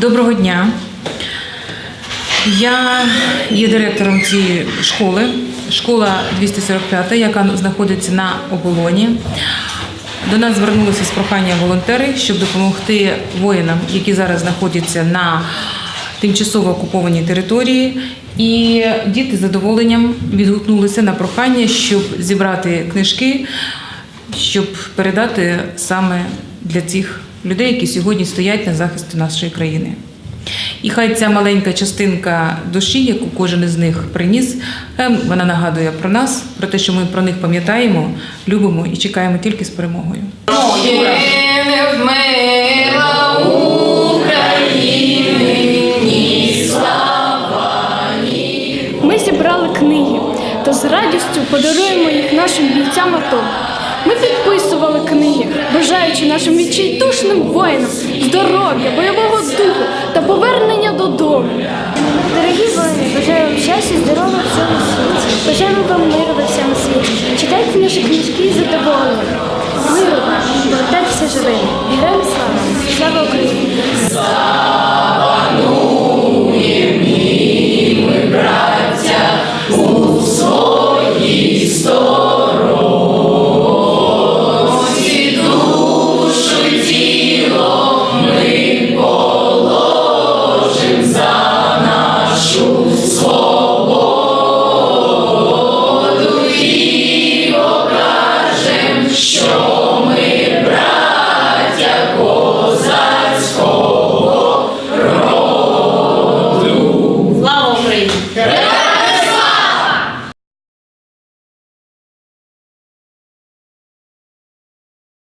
Доброго дня. Я є директором цієї школи, школа 245, яка знаходиться на оболоні. До нас звернулися з проханням волонтери, щоб допомогти воїнам, які зараз знаходяться на тимчасово окупованій території. І діти з задоволенням відгукнулися на прохання, щоб зібрати книжки, щоб передати саме для цих людей, які сьогодні стоять на захисті нашої країни. І хай ця маленька частинка душі, яку кожен із них приніс, вона нагадує про нас, про те, що ми про них пам'ятаємо, любимо і чекаємо тільки з перемогою. України, слава. Ми зібрали книги та з радістю подаруємо їх нашим бійцям АТО. Ми підписували книги, бажаючи нашим відчайдушним воїнам здоров'я, бойового духу та повернення додому. Дорогі воїни, бажаю вам щастя, здоров'я в цьому світі. Бажаємо вам миру во всьому світі. Читайте наші книжки і задоволення. Миру вам, повертайтеся живими. Героям слава! Слава Україні! திரை